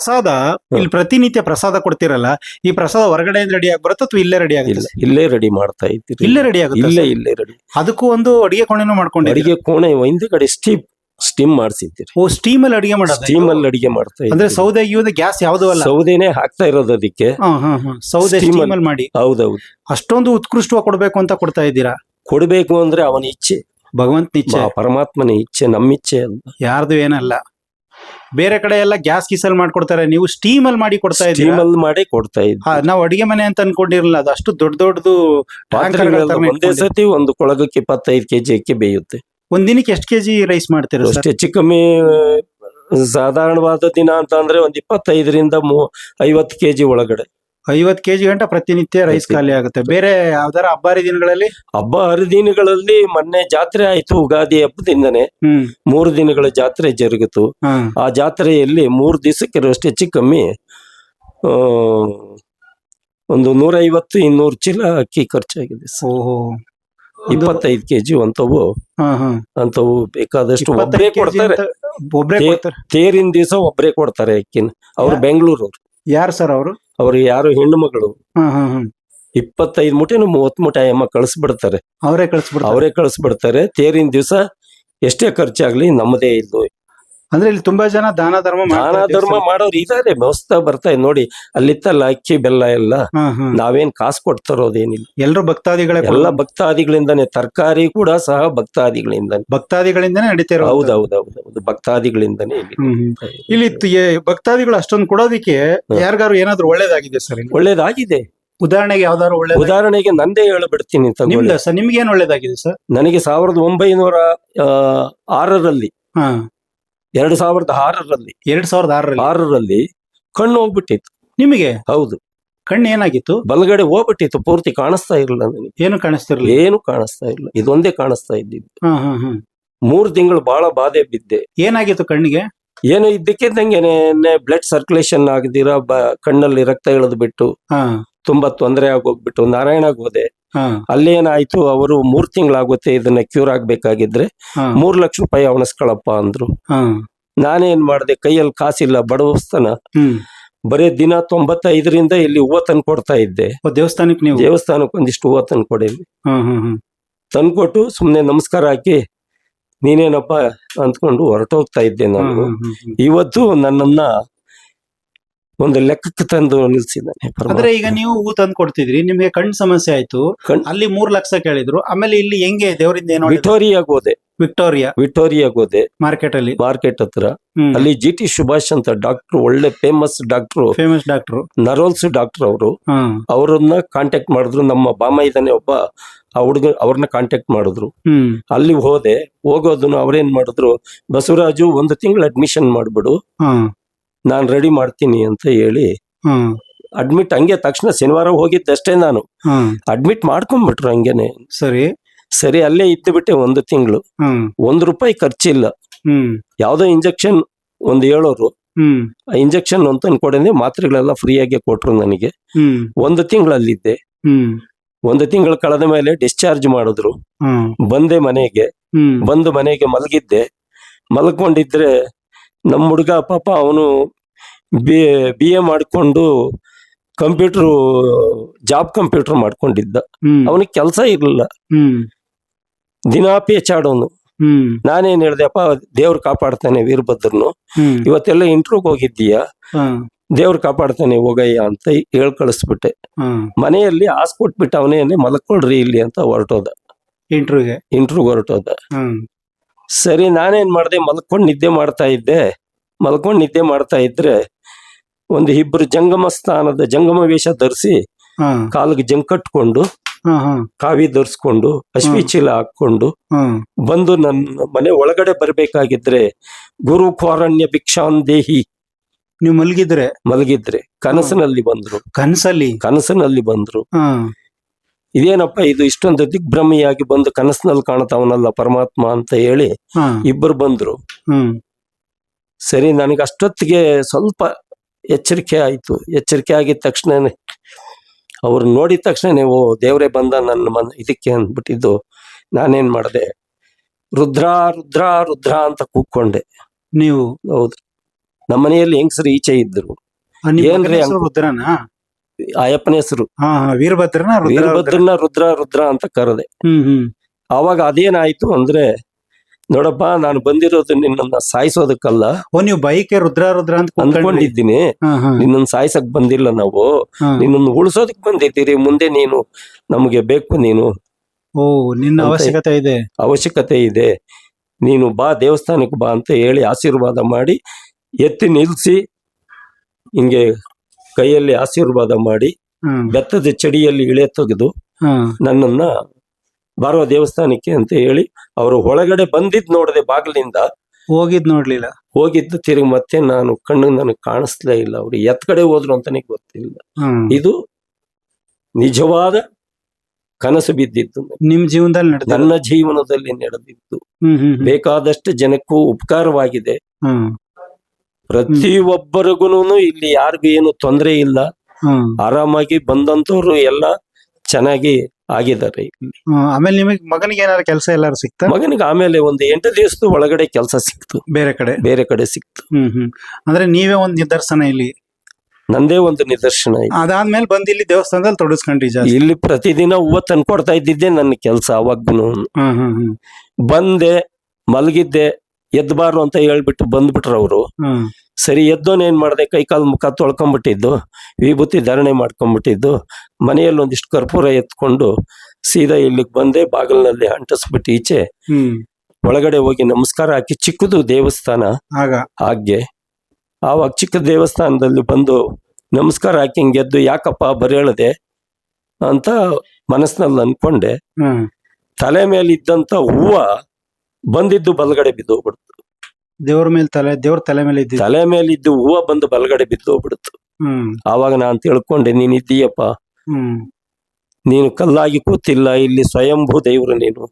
ಪ್ರಸಾದ ಇಲ್ಲಿ ಪ್ರತಿನಿತ್ಯ ಪ್ರಸಾದ ಕೊಡ್ತಿರಲ್ಲ ಈ ಪ್ರಸಾದ ಹೊರಗಡೆ ರೆಡಿ ಆಗಿ ಬರುತ್ತೆ ಅಥವಾ ಇಲ್ಲೇ ರೆಡಿ ಆಗಿಲ್ಲ ಇಲ್ಲೇ ರೆಡಿ ಮಾಡ್ತಾ ಇದ್ದೀರಿ. ಇಲ್ಲೇ ರೆಡಿ ಆಗುತ್ತೆ ಇಲ್ಲೇ ಇಲ್ಲೇ ರೆಡಿ ಅದಕ್ಕೂ ಒಂದು ಅಡಿಗೆ ಕೋಣೆನೂ ಮಾಡ್ಕೊಂಡು ಅಡಿಗೆ ಕೋಣೆ ಹಿಂದ್ಗಡೆ ಸ್ಟೀಮ್ ಸ್ಟೀಮ್ ಮಾಡಿಸಿದ್ದೀರಿ ಓ ಸ್ಟೀಮ್ ಅಲ್ಲಿ ಅಡಿಗೆ ಮಾಡೋದು ಸ್ಟೀಮ್ ಅಲ್ಲಿ ಅಡಿಗೆ ಮಾಡ್ತಾ ಅಂದ್ರೆ ಇದ್ದೀರಿ. ಸೌದೆ ಗಿೌದೆ ಗ್ಯಾಸ್ ಯಾವ್ದು ಅಲ್ಲ? ಸೌದೆನೆ ಹಾಕ್ತಾ ಇರೋದು ಅದಕ್ಕೆ. ಹಾ ಹಾ ಹಾ. ಸೌದೆ Steam ಸ್ಟೀಮ್ ಅಲ್ಲಿ. ಅಲ್ಲಿ ಮಾಡಿ. ಹೌದೌದು. ಅಷ್ಟೊಂದು ಉತ್ಕೃಷ್ಟವಾಗಿ ಕೊಡ್ಬೇಕು ಅಂತ ಕೊಡ್ತಾ ಇದ್ದೀರಾ? ಕೊಡ್ಬೇಕು ಅಂದ್ರೆ ಅವನ ಇಚ್ಛೆ. ಭಗವಂತ ಇಚ್ಛೆ. ಆ ಪರಮಾತ್ಮನ ಇಚ್ಛೆ ನಮ್ಮ ಇಚ್ಛೆ ಅಲ್ಲ. ಯಾರ್ದು ಏನಲ್ಲ. ಬೇರೆ ಕಡೆ ಎಲ್ಲ ಗ್ಯಾಸ್ ಗೀಸಲ್ ಮಾಡ್ಕೊಡ್ತಾರೆ. ನೀವು ಸ್ಟೀಮ್ ಅಲ್ಲಿ ಮಾಡಿ ಕೊಡ್ತಾ ಸ್ಟೀಮ್ ಇದ್ದೀರಾ? ಅಲ್ಲಿ ಮಾಡಿ ಕೊಡ್ತಾ ಇದ್ದೀವಿ. ಹಾ, ನಾವು ಅಡಿಗೆ ಮನೆ ಅಂತ ಅನ್ಕೊಂಡಿರಲ್ಲ ಅದು ಅಷ್ಟು ದೊಡ್ಡ ದೊಡ್ಡದು ಪಾತ್ರೆಗಳೆಲ್ಲ ಒಂದೇ ಸತಿ ಒಂದು ಕೊಳಗಕ್ಕೆ ಇಪ್ಪತ್ತೈದು ಕೆಜಿ ಅಕ್ಕಿ ಬೇಯುತ್ತೆ. ಒಂದ್ ದಿನಕ್ಕೆ ಎಷ್ಟು ಕೆಜಿ ರೈಸ್ ಮಾಡ್ತೀರಾ ಸರ್ ಅಷ್ಟು ಹೆಚ್ಚು ಕಮ್ಮಿ ಸಾಧಾರಣವಾದ ದಿನ ಅಂತ ಅಂದ್ರೆ ಒಂದ್ ಇಪ್ಪತ್ತೈದರಿಂದ ಮೂ ಐವತ್ತು ಕೆಜಿ ಒಳಗಡೆ. ಐವತ್ ಕೆಜಿ ಗಂಟ ಪ್ರತಿನಿತ್ಯ ರೈಸ್ ಖಾಲಿ ಆಗುತ್ತೆ. ಬೇರೆ ಯಾವ್ದಾರ ಹಬ್ಬ ದಿನಗಳಲ್ಲಿ? ಹಬ್ಬ ಹರಿದಿನಗಳಲ್ಲಿ ಮೊನ್ನೆ ಜಾತ್ರೆ ಆಯ್ತು ಉಗಾದಿ ಹಬ್ಬದಿಂದನೇ. ಹ್ಮ್. ಮೂರು ದಿನಗಳ ಜಾತ್ರೆ ಜರುಗಿತು. ಹಾ. ಆ ಜಾತ್ರೆಯಲ್ಲಿ ಮೂರು ದಿವಸಕ್ಕೆ ಅಷ್ಟು ಹೆಚ್ಚು ಕಮ್ಮಿ ಆ, ಒಂದು ನೂರೈವತ್ತು ಇನ್ನೂರು ಚೀಲ ಅಕ್ಕಿ ಖರ್ಚಾಗಿದೆ ಸರ್. ಓಹೋ. ಇಪ್ಪತ್ತೈದು ಕೆಜಿ ಅಂತವು ಅಂತವು ಬೇಕಾದಷ್ಟು ಒಬ್ಬರೇ ಕೊಡ್ತಾರೆ. ಒಬ್ರೇ ಕೊಡ್ತಾರೆ. ತೇರಿನ ದಿವಸ ಒಬ್ಬರೇ ಕೊಡ್ತಾರೆ ಅಕ್ಕಿನ ಅವ್ರು ಬೆಂಗಳೂರು ಯಾರು ಸರ್ ಅವರು? ಅವ್ರು ಯಾರು ಹೆಣ್ಣು ಮಗಳು. ಇಪ್ಪತ್ತೈದು ಮೂಟೆನು ಮೂವತ್ ಮೂಟೆ ಅಮ್ಮ ಕಳಿಸ್ಬಿಡ್ತಾರೆ. ಅವರೇ ಕಳಿಸ್ಬಿಡ್ತಾರೆ. ಅವರೇ ಕಳಿಸ್ಬಿಡ್ತಾರೆ. ತೇರಿನ ದಿವಸ ಎಷ್ಟೇ ಖರ್ಚಾಗ್ಲಿ ನಮ್ಮದೇ ಇದ್ದು ಅಂದ್ರೆ ಇಲ್ಲಿ ತುಂಬಾ ಜನ ದಾನ ಧರ್ಮ ದಾನ ಧರ್ಮ ಮಾಡೋರು ಇದಾರೆ ಮಸ್ತ ಬರ್ತಾ ಇದೆ ನೋಡಿ. ಅಲ್ಲಿತ್ತಲ್ಲ ಅಕ್ಕಿ ಬೆಲ್ಲ ಎಲ್ಲ ನಾವೇನ್ ಕಾಸು ಕೊಡ್ತಾರೋದೇನಿಲ್ಲ ಎಲ್ರು ಭಕ್ತಾದಿಗಳ ಎಲ್ಲ ಭಕ್ತಾದಿಗಳಿಂದಾನೆ ತರಕಾರಿ ಕೂಡ ಸಹ ಭಕ್ತಾದಿಗಳಿಂದಾನೆ. ಭಕ್ತಾದಿಗಳಿಂದನೇ ಹೌದು ಹೌದು ಹೌದು ಹೌದು ಭಕ್ತಾದಿಗಳಿಂದಾನೆ ಇಲ್ಲಿ ಭಕ್ತಾದಿಗಳು ಅಷ್ಟೊಂದು ಕೊಡೋದಿಕ್ಕೆ ಯಾರಿಗಾರು ಏನಾದ್ರು ಒಳ್ಳೇದಾಗಿದೆ ಸರ್ ಒಳ್ಳೇದಾಗಿದೆ. ಉದಾಹರಣೆಗೆ ಯಾವ್ದಾದ್ರು ಒಳ್ಳೆ ಉದಾಹರಣೆಗೆ ನಂದೇ ಹೇಳ್ಬಿಡ್ತೀನಿ ನಿಮ್ಗೆ ಏನ್ ಒಳ್ಳೇದಾಗಿದೆ ಸರ್? ನನಗೆ ಸಾವಿರದ ಒಂಬೈನೂರ ಆರರಲ್ಲಿ ಹಾ. ಎರಡು ಸಾವಿರದ ಆರರಲ್ಲಿ ಎರಡು ಸಾವಿರದ ಆರರಲ್ಲಿ ಆರರಲ್ಲಿ ಕಣ್ಣು ಹೋಗ್ಬಿಟ್ಟಿತ್ತು. ನಿಮಗೆ? ಹೌದು. ಕಣ್ಣು ಏನಾಗಿತ್ತು? ಬಲಗಡೆ ಹೋಗ್ಬಿಟ್ಟಿತ್ತು ಪೂರ್ತಿ ಕಾಣಿಸ್ತಾ ಇರಲಿಲ್ಲ ನನಗೆ. ಏನು ಕಾಣಿಸ್ತಿರ್ಲಿಲ್ಲ? ಏನು ಕಾಣಿಸ್ತಾ ಇಲ್ಲ ಇದೊಂದೇ ಕಾಣಿಸ್ತಾ ಇದ್ದಿದ್ದು. ಹಾ ಹಾ ಹಾ. ಮೂರು ತಿಂಗಳು ಬಹಳ ಬಾಧೆ ಬಿದ್ದೆ. ಏನಾಗಿತ್ತು ಕಣ್ಣಿಗೆ? ಏನು ಇದ್ದಕ್ಕಿದ್ದಂಗೆ ಬ್ಲಡ್ ಸರ್ಕ್ಯುಲೇಷನ್ ಆಗದಿರ ಕಣ್ಣಲ್ಲಿ ರಕ್ತ ಇಳಿದು ಬಿಟ್ಟು. ಹಾ. ತುಂಬಾ ತೊಂದರೆ ಆಗೋಗ್ಬಿಟ್ಟು ನಾರಾಯಣಗ್ ಹೋದೆ ಅಲ್ಲೇನಾಯ್ತು ಅವರು ಮೂರ್ ತಿಂಗಳಾಗುತ್ತೆ ಇದನ್ನ ಕ್ಯೂರ್ ಆಗ್ಬೇಕಾಗಿದ್ರೆ. ಮೂರ್ ಲಕ್ಷ ರೂಪಾಯಿ ಅವಣಿಸ್ಕೊಳಪ್ಪ ಅಂದ್ರು. ನಾನೇನ್ ಮಾಡ್ದೆ ಕೈಯಲ್ಲಿ ಕಾಸಿಲ್ಲ ಬಡವಸ್ತನ ಬರೇ ದಿನ ತೊಂಬತ್ತೈದರಿಂದ ಇಲ್ಲಿ ಹೂವ ತಂದ್ಕೊಡ್ತಾ ಇದ್ದೆ. ದೇವಸ್ಥಾನಕ್ಕೆ ನೀವು? ದೇವಸ್ಥಾನಕ್ಕೆ ಒಂದಿಷ್ಟು ಹೂವ ತಂದು ಕೊಡಿ ಹ್ಮ್ ಹ್ಮ್ ತಂದ್ಕೊಟ್ಟು ಸುಮ್ನೆ ನಮಸ್ಕಾರ ಹಾಕಿ ನೀನೇನಪ್ಪ ಅಂದ್ಕೊಂಡು ಹೊರಟೋಗ್ತಾ ಇದ್ದೆ ನಾನು. ಇವತ್ತು ನನ್ನನ್ನ ಒಂದು ಲೆಕ್ಕಕ್ಕೆ ತಂದು ನಿಲ್ಸಿದ್ದಾನೆ ಅಂದ್ರೆ ಈಗ ನೀವು ಹೂ ತಂದು ಕೊಡ್ತಿದ್ರಿ ನಿಮ್ಗೆ ಕಣ್ ಸಮಸ್ಯೆ ಆಯ್ತು ಕಣ್- ಅಲ್ಲಿ ಮೂರ್ ಲಕ್ಷ ಕೇಳಿದ್ರು ಆಮೇಲೆ ಇಲ್ಲಿ ಹೆಂಗೆ ದೇವರಿಂದ ಏನೋ ವಿಕ್ಟೋರಿಯಾ ಹೋದೆ ವಿಕ್ಟೋರಿಯಾ. ವಿಕ್ಟೋರಿಯಾ ಹೋದೆ ಮಾರ್ಕೆಟ್ ಅಲ್ಲಿ ಮಾರ್ಕೆಟ್ ಹತ್ರ. ಅಲ್ಲಿ ಜಿ ಟಿ ಸುಭಾಷ್ ಅಂತ ಡಾಕ್ಟರ್ ಒಳ್ಳೆ ಫೇಮಸ್ ಡಾಕ್ಟರ್ ಫೇಮಸ್ ಡಾಕ್ಟರ್. ನರೋಲ್ಸ್ ಡಾಕ್ಟರ್ ಅವರು. ಅವರನ್ನ ಅವ್ರನ್ನ ಕಾಂಟ್ಯಾಕ್ಟ್ ಮಾಡಿದ್ರು ನಮ್ಮ ಬಾಮ ಇದ್ದಾನೆ ಒಬ್ಬ ಆ ಹುಡುಗ ಅವ್ರನ್ನ ಕಾಂಟ್ಯಾಕ್ಟ್ ಮಾಡಿದ್ರು. ಹ್ಮ್. ಅಲ್ಲಿ ಹೋದೆ ಹೋಗೋದನ್ನು ಅವ್ರೇನ್ ಮಾಡಿದ್ರು ಬಸವರಾಜು ಒಂದು ತಿಂಗಳು ಅಡ್ಮಿಷನ್ ಮಾಡ್ಬಿಡು. ಹ್ಮ್ ನಾನ್ ರೆಡಿ ಮಾಡ್ತೀನಿ ಅಂತ ಹೇಳಿ ಹ್ಮ್. ಅಡ್ಮಿಟ್ ಹಂಗೆ ತಕ್ಷಣ ಶನಿವಾರ ಹೋಗಿದ್ದಷ್ಟೇ ನಾನು. ಹ್ಮ್. ಅಡ್ಮಿಟ್ ಮಾಡ್ಕೊಂಡ್ಬಿಟ್ರು ಹಂಗೇನೆ. ಸರಿ. ಸರಿ ಅಲ್ಲೇ ಇದ್ದು ಬಿಟ್ಟೆ ಒಂದು ತಿಂಗಳು. ಹ್ಮ್. ಒಂದ್ ರೂಪಾಯಿ ಖರ್ಚಿಲ್ಲ. ಹ್ಮ್. ಯಾವ್ದೋ ಇಂಜೆಕ್ಷನ್ ಒಂದ್ ಹೇಳೋರು ಹ್ಮ್. ಆ ಇಂಜೆಕ್ಷನ್ ಅಂತ ಕೊಡನೆ ಮಾತ್ರೆಗಳೆಲ್ಲ ಫ್ರೀಯಾಗಿ ಕೊಟ್ರು ನನಗೆ. ಹ್ಮ್. ಒಂದು ತಿಂಗಳಲ್ಲಿದ್ದೆ. ಹ್ಮ್. ಒಂದು ತಿಂಗಳು ಕಳೆದ ಮೇಲೆ ಡಿಸ್ಚಾರ್ಜ್ ಮಾಡಿದ್ರು. ಹ್ಮ್. ಬಂದೆ ಮನೆಗೆ. ಹ್ಮ್. ಬಂದು ಮನೆಗೆ ಮಲಗಿದ್ದೆ. ಮಲ್ಕೊಂಡಿದ್ರೆ ನಮ್ಮ ಹುಡುಗ ಪಾಪ ಅವನು ಬಿ ಬಿ ಎ ಮಾಡಿಕೊಂಡು ಕಂಪ್ಯೂಟರ್ ಜಾಬ್ ಕಂಪ್ಯೂಟರ್ ಮಾಡ್ಕೊಂಡಿದ್ದ. ಅವನಿಗೆ ಕೆಲಸ ಇರಲಿಲ್ಲ. ದಿನಾ ಪೇಚಾಡೋನು ನಾನೇನ್ ಹೇಳ್ದೆ ಅಪ್ಪ ದೇವ್ರು ಕಾಪಾಡ್ತಾನೆ ವೀರಭದ್ರನು. ಇವತ್ತೆಲ್ಲ ಇಂಟರ್ವ್ಯೂಗೆ ಹೋಗಿದ್ದೀಯಾ? ದೇವ್ರು ಕಾಪಾಡ್ತಾನೆ ಹೋಗಯ್ಯ ಅಂತ ಹೇಳ್ ಕಳಿಸ್ಬಿಟ್ಟೆ. ಮನೆಯಲ್ಲಿ ಆಸ್ ಕೊಟ್ಬಿಟ್ಟು ಅವನೇ ಮಲ್ಕೊಳ್ರಿ ಇಲ್ಲಿ ಅಂತ ಹೊರಟೋದ. ಇಂಟ್ರೂ ಇಂಟ್ರ್ಯೂಗ್ ಹೊರಟೋದ. ಸರಿ ನಾನೇನ್ ಮಾಡ್ದೆ? ಮಲ್ಕೊಂಡು ನಿದ್ದೆ ಮಾಡ್ತಾ ಇದ್ದೆ. ಮಲ್ಕೊಂಡು ನಿದ್ದೆ ಮಾಡ್ತಾ ಇದ್ರೆ ಒಂದು ಇಬ್ರು ಜಂಗಮ ಸ್ಥಾನದ ಜಂಗಮ ವೇಷ ಧರಿಸಿ ಕಾಲಿಗೆ ಜಂಗ್ ಕಟ್ಕೊಂಡು ಹ್ಮ್ ಹ್ಮ್ ಕಾವಿ ಧರಿಸ್ಕೊಂಡು ಅಶ್ವಿ ಚೀಲ ಹಾಕೊಂಡು ಬಂದು ನನ್ನ ಮನೆ ಒಳಗಡೆ ಬರ್ಬೇಕಾಗಿದ್ರೆ ಗುರು ಕ್ವಾರಣ್ಯ ಭಿಕ್ಷಾನ್ ದೇಹಿ. ನೀವು ಮಲಗಿದ್ರೆ? ಮಲಗಿದ್ರೆ. ಕನಸಿನಲ್ಲಿ ಬಂದ್ರು. ಕನಸಲ್ಲಿ? ಕನಸಿನಲ್ಲಿ ಬಂದ್ರು. ಇದೇನಪ್ಪ ಇದು ಇಷ್ಟೊಂದು ದಿಗ್ಭ್ರಮಿಯಾಗಿ ಬಂದು ಕನಸಿನಲ್ಲಿ ಕಾಣತಾವನಲ್ಲ ಪರಮಾತ್ಮ ಅಂತ ಹೇಳಿ ಇಬ್ಬರು ಬಂದ್ರು. ಸರಿ ನನಗೆ ಅಷ್ಟೊತ್ತಿಗೆ ಸ್ವಲ್ಪ ಎಚ್ಚರಿಕೆ ಆಯ್ತು. ಎಚ್ಚರಿಕೆ ಆಗಿದ ತಕ್ಷಣ ಅವ್ರು ನೋಡಿದ ತಕ್ಷಣ ನೀವು ದೇವರೇ ಬಂದ ನನ್ನ ಮನ ಇದಕ್ಕೆ ಅಂದ್ಬಿಟ್ಟಿದ್ದು ನಾನೇನ್ ಮಾಡಿದೆ? ರುದ್ರ ರುದ್ರ ರುದ್ರ ಅಂತ ಕೂಗ್ಕೊಂಡೆ ನೀವು? ಹೌದು. ನಮ್ಮ ಮನೆಯಲ್ಲಿ ಹೆಂಗಸರು ಈಚೆ ಇದ್ರು. ಏನ್ರಿ? ರುದ್ರನಾ? ಆಯಪ್ಪನ ಹೆಸರು. ವೀರಭದ್ರನ ರುದ್ರ ರುದ್ರ. ವೀರಭದ್ರನ ರುದ್ರ ರುದ್ರ ಅಂತ ಕರೆದೆ. ಅವಾಗ ಅದೇನಾಯ್ತು ಅಂದ್ರೆ ನೋಡಪ್ಪ ನಾನು ಬಂದಿರೋದು ನಿನ್ನನ್ನ ಸಾಯಿಸೋದಕ್ಕಲ್ಲ. ಓ ನೀವು ಬೈಕೆ ರುದ್ರ ರುದ್ರ ಅಂತ. ಅಂದ್ಕೊಂಡಿದ್ದೀನಿ. ನಿನ್ನನ್ನು ಸಾಯಿಸಕ್ ಬಂದಿಲ್ಲ ನಾವು. ನಿನ್ನನ್ನು ಉಳಿಸೋದಕ್ ಬಂದಿದ್ದೀರಿ. ಮುಂದೆ ನೀನು ನಮಗೆ ಬೇಕು ನೀನು. ಓ ನಿನ್ನ ಅವಶ್ಯಕತೆ ಇದೆ. ಅವಶ್ಯಕತೆ ಇದೆ. ನೀನು ಬಾ ದೇವಸ್ಥಾನಕ್ಕೆ ಬಾ ಅಂತ ಹೇಳಿ ಆಶೀರ್ವಾದ ಮಾಡಿ ಎತ್ತಿ ನಿಲ್ಸಿ ಹಿಂಗೆ ಕೈಯಲ್ಲಿ ಆಶೀರ್ವಾದ ಮಾಡಿ ಬೆತ್ತದ ಚಡಿಯಲ್ಲಿ ಇಳೆ ತೆಗೆದು ನನ್ನನ್ನ ಬಾರೋ ದೇವಸ್ಥಾನಕ್ಕೆ ಅಂತ ಹೇಳಿ ಅವರು ಒಳಗಡೆ ಬಂದಿದ್ ನೋಡದೆ ಬಾಗಿಲಿಂದ ಹೋಗಿದ್ ನೋಡ್ಲಿಲ್ಲ. ಹೋಗಿದ್ದು ತಿರುಗಿ ಮತ್ತೆ ನಾನು ಕಣ್ಣು ನನಗೆ ಕಾಣಿಸ್ಲೇ ಇಲ್ಲ. ಅವ್ರು ಎತ್ ಕಡೆ ಹೋದ್ರು ಅಂತಾನೆ ಗೊತ್ತಿಲ್ಲ. ಇದು ನಿಜವಾದ ಕನಸು ಬಿದ್ದಿತ್ತು. ನಿಮ್ ಜೀವನದಲ್ಲಿ ನಡೆದ ನನ್ನ ಜೀವನದಲ್ಲಿ ಹ್ಮ್. ಬೇಕಾದಷ್ಟು ಜನಕ್ಕೂ ಉಪಕಾರವಾಗಿದೆ. ಪ್ರತಿಯೊಬ್ಬರಿಗೂ ಇಲ್ಲಿ ಯಾರಿಗೂ ಏನು ತೊಂದರೆ ಇಲ್ಲ. ಆರಾಮಾಗಿ ಬಂದಂತವ್ರು ಎಲ್ಲ ಚೆನ್ನಾಗಿ ಆಗಿದ್ದಾರೆ. ಇಲ್ಲಿ ಆಮೇಲೆ ನಿಮಗೆ ಮಗನಿಗೆ ಏನಾದ್ರು ಕೆಲಸ ಎಲ್ಲಾರು ಸಿಕ್ತ? ಮಗನಿಗೆ ಆಮೇಲೆ ಒಂದು ಎಂಟು ದಿವಸದ ಒಳಗಡೆ ಕೆಲಸ ಸಿಕ್ತು. ಬೇರೆ ಕಡೆ? ಬೇರೆ ಕಡೆ ಸಿಕ್ತು. ಹ್ಮ್ ಹ್ಮ್. ಅಂದ್ರೆ ನೀವೇ ಒಂದು ನಿದರ್ಶನ ಇಲ್ಲಿ? ನಂದೇ ಒಂದು ನಿದರ್ಶನ ಇದೆ ಅದಾದ್ಮೇಲೆ ಬಂದ್ ಇಲ್ಲಿ ದೇವಸ್ಥಾನದಲ್ಲಿ ತೊಡಸ್ಕೊಂಡ್ರಿ ಜಾಸ್ತಿ? ಇಲ್ಲಿ ಪ್ರತಿದಿನ ಹೂವ ತಂದ್ಕೊಡ್ತಾ ಇದ್ದಿದ್ದೆ ನನ್ನ ಕೆಲಸ ಅವಾಗ್ನು. ಹ್ಮ್ ಹ್ಮ್ ಹ್ಮ್. ಬಂದೆ ಮಲಗಿದ್ದೆ ಎದ್ಬಾರು ಅಂತ ಹೇಳ್ಬಿಟ್ಟು ಬಂದ್ಬಿಟ್ರು ಅವರು ಸರಿ ಎದ್ದೋನ್ ಏನ್ ಮಾಡ್ದೆ? ಕೈ ಕಾಲು ಮುಖ ತೊಳ್ಕೊಂಬಿಟ್ಟಿದ್ದು ವಿಭೂತಿ ಧಾರಣೆ ಮಾಡ್ಕೊಂಡ್ಬಿಟ್ಟಿದ್ದು ಮನೆಯಲ್ಲಿ ಒಂದಿಷ್ಟು ಕರ್ಪೂರ ಎತ್ಕೊಂಡು ಸೀದಾ ಇಲ್ಲಿಗೆ ಬಂದೆ ಬಾಗಿಲಿನಲ್ಲಿ ಅಂಟಿಸ್ಬಿಟ್ಟು ಈಚೆ ಒಳಗಡೆ ಹೋಗಿ ನಮಸ್ಕಾರ ಹಾಕಿ ಚಿಕ್ಕದು ದೇವಸ್ಥಾನ ಆಗ. ಹಾಗೆ. ಆವಾಗ ಚಿಕ್ಕ ದೇವಸ್ಥಾನದಲ್ಲಿ ಬಂದು ನಮಸ್ಕಾರ ಹಾಕಿ ಹಿಂಗೆದ್ದು ಯಾಕಪ್ಪ ಬರೇಳದೆ ಅಂತ ಮನಸ್ಸಿನಲ್ಲಿ ಅನ್ಕೊಂಡೆ ತಲೆ ಮೇಲೆ ಇದ್ದಂತ ಹೂವ ಬಂದಿದ್ದು ಬಲಗಡೆ ಬಿದ್ದು ಹೋಗ್ಬಿಡ್ತು. ದೇವ್ರ ಮೇಲೆ ತಲೆ ದೇವ್ರ ತಲೆ ಮೇಲೆ ಇದ್ದಿದ್ದು. ತಲೆ ಮೇಲೆ ಇದ್ದು ಹೂವ ಬಂದು ಬಲಗಡೆ ಬಿದ್ದೋಗ್ಬಿಡ್ತು ಹ್ಮ್. ಆವಾಗ ನಾನು ತಿಳ್ಕೊಂಡೆ ನೀನ್ ಇದ್ದೀಯಪ್ಪ ಹ್ಮ್. ನೀನು ಕಲ್ಲಾಗಿ ಕೂತಿಲ್ಲ ಇಲ್ಲಿ ಸ್ವಯಂಭೂ ದೇವರು ನೀನು.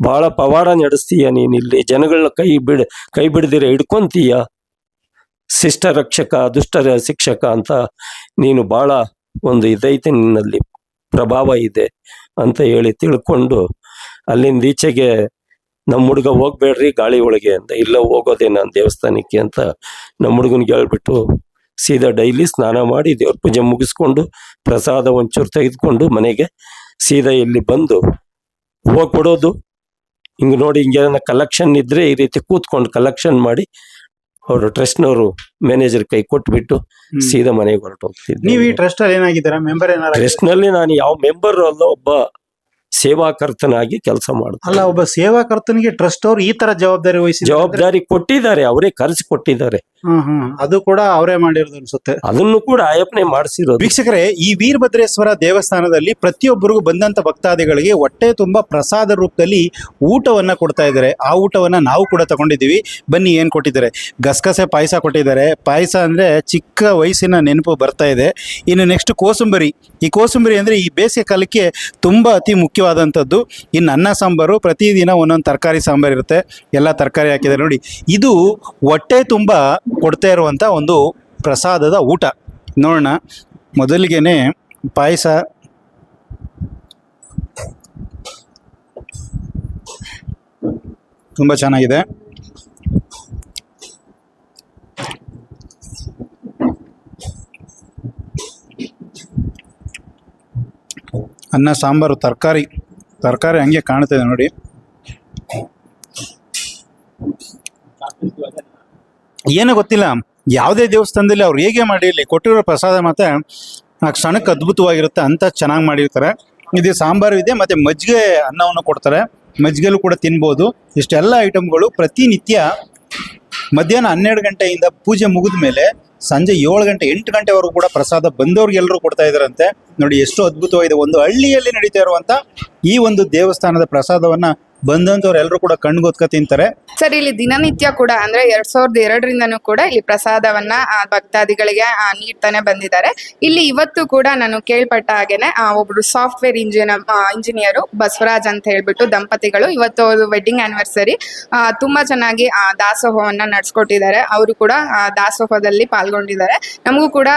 ಬಹಳ ಪವಾಡ ನಡೆಸ್ತೀಯ ನೀನ್ ಇಲ್ಲಿ. ಜನಗಳನ್ನ ಕೈ ಬಿಡ ಕೈ ಬಿಡದಿರ ಹಿಡ್ಕೊಂತೀಯ. ಶಿಷ್ಟ ರಕ್ಷಕ ದುಷ್ಟರ ಶಿಕ್ಷಕ ಅಂತ ನೀನು ಬಹಳ ಒಂದು ಇದೈತೆ ನಿನ್ನಲ್ಲಿ. ಪ್ರಭಾವ ಇದೆ ಅಂತ ಹೇಳಿ ತಿಳ್ಕೊಂಡು ಅಲ್ಲಿಂದ ಈಚೆಗೆ ನಮ್ಮ ಹುಡುಗ ಹೋಗ್ಬೇಡ್ರಿ ಗಾಳಿ ಒಳಗೆ ಅಂತ. ಇಲ್ಲ ಹೋಗೋದೇ ನಾನು ದೇವಸ್ಥಾನಕ್ಕೆ ಅಂತ ನಮ್ಮ ಹುಡುಗನ್ಗೆ ಹೇಳ್ಬಿಟ್ಟು ಸೀದಾ ಡೈಲಿ ಸ್ನಾನ ಮಾಡಿ ದೇವ್ರ ಪೂಜೆ ಮುಗಿಸ್ಕೊಂಡು ಪ್ರಸಾದ ಒಂಚೂರು ತೆಗೆದುಕೊಂಡು ಮನೆಗೆ ಸೀದಾ ಇಲ್ಲಿ ಬಂದು ಹೋಗ್ಬಿಡೋದು. ಹಿಂಗೆ ನೋಡಿ ಹಿಂಗೇನ ಕಲೆಕ್ಷನ್ ಇದ್ರೆ ಈ ರೀತಿ ಕೂತ್ಕೊಂಡು ಕಲೆಕ್ಷನ್ ಮಾಡಿ ಅವರು ಟ್ರಸ್ಟ್ನವರು ಮ್ಯಾನೇಜರ್ ಕೈ ಕೊಟ್ಬಿಟ್ಟು. ಸೀದಾ ಮನೆಗೆ ಹೊರಟು ಹೋಗ್ತಿದ್ದೆ ನೀವು ಈ ಟ್ರಸ್ಟ್ ಅಲ್ಲಿ ಏನಾಗಿದ್ದೀರಾ? ಮೆಂಬರ್ ಏನಾರ ಟ್ರಸ್ಟ್ನಲ್ಲಿ ನಾನು ಯಾವ ಮೆಂಬರ್ ಅಲ್ಲ ಒಬ್ಬ ಸೇವಾಕರ್ತನಾಗಿ ಕೆಲಸ ಮಾಡ್ತೀನಿ ಅಲ್ಲ ಒಬ್ಬ ಸೇವಾಕರ್ತನಿಗೆ ಟ್ರಸ್ಟ್ ಅವ್ರು ಈ ತರ ಜವಾಬ್ದಾರಿ ವಹಿಸಿ ಜವಾಬ್ದಾರಿ ಕೊಟ್ಟಿದ್ದಾರೆ ಅವರೇ ಕರೆಸಿ ಕೊಟ್ಟಿದ್ದಾರೆ ಹ್ಮ್ ಹ್ಮ್. ಅದು ಕೂಡ ಅವರೇ ಮಾಡಿರೋದು ಅನ್ಸುತ್ತೆ. ಅದನ್ನು ಕೂಡ ಆಯಪ್ಪನೆ ಮಾಡಿಸಿರೋದು. ವೀಕ್ಷಕರೇ ಈ ವೀರಭದ್ರೇಶ್ವರ ದೇವಸ್ಥಾನದಲ್ಲಿ ಪ್ರತಿಯೊಬ್ಬರಿಗೂ ಬಂದಂತ ಭಕ್ತಾದಿಗಳಿಗೆ ಹೊಟ್ಟೆ ತುಂಬಾ ಪ್ರಸಾದ ರೂಪದಲ್ಲಿ ಊಟವನ್ನ ಕೊಡ್ತಾ ಇದ್ದಾರೆ. ಆ ಊಟವನ್ನ ನಾವು ಕೂಡ ತಗೊಂಡಿದ್ದೀವಿ. ಬನ್ನಿ ಏನ್ ಕೊಟ್ಟಿದ್ದಾರೆ? ಗಸಗಸೆ ಪಾಯಸ ಕೊಟ್ಟಿದ್ದಾರೆ. ಪಾಯಸ ಅಂದ್ರೆ ಚಿಕ್ಕ ವಯಸ್ಸಿನ ನೆನಪು ಬರ್ತಾ ಇದೆ. ಇನ್ನು ನೆಕ್ಸ್ಟ್ ಕೋಸಂಬರಿ. ಈ ಕೋಸಂಬರಿ ಅಂದ್ರೆ ಈ ಬೇಸಿಗೆ ಕಾಲಕ್ಕೆ ತುಂಬಾ ಅತಿ ಮುಖ್ಯವಾದಂಥದ್ದು ಇನ್ನು ಅನ್ನ ಸಾಂಬಾರು ಪ್ರತಿದಿನ ಒಂದೊಂದು ತರಕಾರಿ ಸಾಂಬಾರು ಇರುತ್ತೆ. ಎಲ್ಲ ತರಕಾರಿ ಹಾಕಿದ್ದಾರೆ ನೋಡಿ. ಇದು ಹೊಟ್ಟೆ ತುಂಬ ಕೊಡ್ತಾ ಇರುವಂಥ ಒಂದು ಪ್ರಸಾದದ ಊಟ. ನೋಡೋಣ. ಮೊದಲಿಗೆ ಪಾಯಸ. ತುಂಬ ಚೆನ್ನಾಗಿದೆ. ಅನ್ನ, ಸಾಂಬಾರು, ತರಕಾರಿ ತರಕಾರಿ ಹಂಗೆ ಕಾಣ್ತಿದೆ ನೋಡಿ. ಏನೋ ಗೊತ್ತಿಲ್ಲ, ಯಾವುದೇ ದೇವಸ್ಥಾನದಲ್ಲಿ ಅವ್ರು ಹೇಗೆ ಮಾಡಿರಲಿ, ಕೊಟ್ಟಿರೋ ಪ್ರಸಾದ ಮತ್ತೆ ಆ ಕ್ಷಣಕ್ಕೆ ಅದ್ಭುತವಾಗಿರುತ್ತೆ ಅಂತ ಚೆನ್ನಾಗಿ ಮಾಡಿರ್ತಾರೆ. ಇದು ಸಾಂಬಾರು ಇದೆ, ಮತ್ತೆ ಮಜ್ಜಿಗೆ ಅನ್ನವನ್ನು ಕೊಡ್ತಾರೆ. ಮಜ್ಜಿಗೆಲು ಕೂಡ ತಿನ್ಬೋದು. ಇಷ್ಟೆಲ್ಲ ಐಟಮ್ಗಳು ಪ್ರತಿನಿತ್ಯ ಮಧ್ಯಾಹ್ನ ಹನ್ನೆರಡು ಗಂಟೆಯಿಂದ ಪೂಜೆ ಮುಗಿದ ಮೇಲೆ ಸಂಜೆ ಏಳು ಗಂಟೆ ಎಂಟು ಗಂಟೆವರೆಗೂ ಕೂಡ ಪ್ರಸಾದ ಬಂದವ್ರಿಗೆಲ್ಲರೂ ಕೊಡ್ತಾ ಇದ್ದಾರಂತೆ. ನೋಡಿ, ಎಷ್ಟು ಅದ್ಭುತವಾಗಿದೆ. ಒಂದು ಹಳ್ಳಿಯಲ್ಲಿ ನಡೀತಾ ಇರುವಂತ ಈ ಒಂದು ದೇವಸ್ಥಾನದ ಪ್ರಸಾದವನ್ನ ಬಂದಂತವ್ರು ಎಲ್ಲರೂ ಕೂಡ ಕಣ್ಗೊತ್ಕ ತಿಂತಾರೆ. ಸರ್ ಇಲ್ಲಿ ದಿನನಿತ್ಯ ಕೂಡ ಅಂದ್ರೆ ಎರಡ್ ಸಾವಿರದ ಎರಡರಿಂದನೂ ಕೂಡ ಇಲ್ಲಿ ಪ್ರಸಾದವನ್ನ ಭಕ್ತಾದಿಗಳಿಗೆ ನೀಡ್ತಾನೆ ಬಂದಿದ್ದಾರೆ. ಇಲ್ಲಿ ಇವತ್ತು ಕೂಡ ನಾನು ಕೇಳ್ಪಟ್ಟ ಹಾಗೇನೆ ಒಬ್ರು ಸಾಫ್ಟ್ವೇರ್ ಇಂಜಿನಿಯರ್ ಇಂಜಿನಿಯರು ಬಸವರಾಜ್ ಅಂತ ಹೇಳ್ಬಿಟ್ಟು ದಂಪತಿಗಳು. ಇವತ್ತು ಅವ್ರ ವೆಡ್ಡಿಂಗ್ ಆನಿವರ್ಸರಿ. ತುಂಬಾ ಚೆನ್ನಾಗಿ ಆ, ದಾಸೋಹವನ್ನ ನಡ್ಸ್ಕೊಟ್ಟಿದ್ದಾರೆ. ಅವರು ಕೂಡ ಆ, ದಾಸೋಹದಲ್ಲಿ ಪಾಲ್ಗೊಂಡಿದ್ದಾರೆ. ನಮಗೂ ಕೂಡ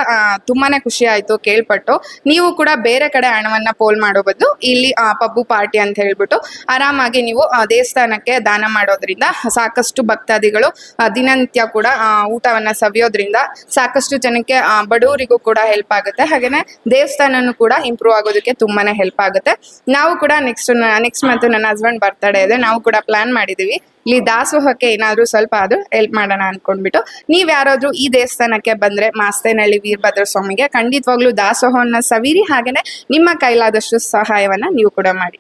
ತುಂಬಾನೇ ಖುಷಿ ಆಯ್ತು ಕೇಳ್ಪಟ್ಟು. ನೀವು ಕೂಡ ಬೇರೆ ಕಡೆ ಹಣವನ್ನ ಪೋಲ್ ಮಾಡೋ ಬದಲು ಇಲ್ಲಿ ಪಬ್ಬು ಪಾರ್ಟಿ ಅಂತ ಹೇಳ್ಬಿಟ್ಟು ಆರಾಮಾಗಿ ನೀವು ಆ, ದೇವಸ್ಥಾನಕ್ಕೆ ದಾನ ಮಾಡೋದ್ರಿಂದ ಸಾಕಷ್ಟು ಭಕ್ತಾದಿಗಳು ದಿನನಿತ್ಯ ಕೂಡ ಊಟವನ್ನ ಸವಿಯೋದ್ರಿಂದ ಸಾಕಷ್ಟು ಜನಕ್ಕೆ ಬಡವರಿಗೂ ಕೂಡ ಹೆಲ್ಪ್ ಆಗುತ್ತೆ. ಹಾಗೇನೆ ದೇವಸ್ಥಾನನೂ ಕೂಡ ಇಂಪ್ರೂವ್ ಆಗೋದಕ್ಕೆ ತುಂಬಾನೇ ಹೆಲ್ಪ್ ಆಗುತ್ತೆ. ನಾವು ಕೂಡ ನೆಕ್ಸ್ಟ್ ನೆಕ್ಸ್ಟ್ ಮಂತ್ ನನ್ನ ಹಸ್ಬೆಂಡ್ ಬರ್ತಡೇ ಇದೆ. ನಾವು ಕೂಡ ಪ್ಲಾನ್ ಮಾಡಿದೀವಿ. ಇಲ್ಲಿ ದಾಸೋಹಕ್ಕೆ ಏನಾದರೂ ಸ್ವಲ್ಪ ಅದು ಹೆಲ್ಪ್ ಮಾಡೋಣ ಅನ್ಕೊಂಡ್ಬಿಟ್ಟು ನೀವ್ ಯಾರಾದ್ರೂ ಈ ದೇವಸ್ಥಾನಕ್ಕೆ ಬಂದ್ರೆ ಮಾಸ್ತೇನಹಳ್ಳಿ ವೀರಭದ್ರ ಸ್ವಾಮಿಗೆ ಖಂಡಿತವಾಗ್ಲೂ ದಾಸೋಹವನ್ನ ಸವಿರಿ. ಹಾಗೇನೆ ನಿಮ್ಮ ಕೈಲಾದಷ್ಟು ಸಹಾಯವನ್ನ ನೀವು ಕೂಡ ಮಾಡಿ.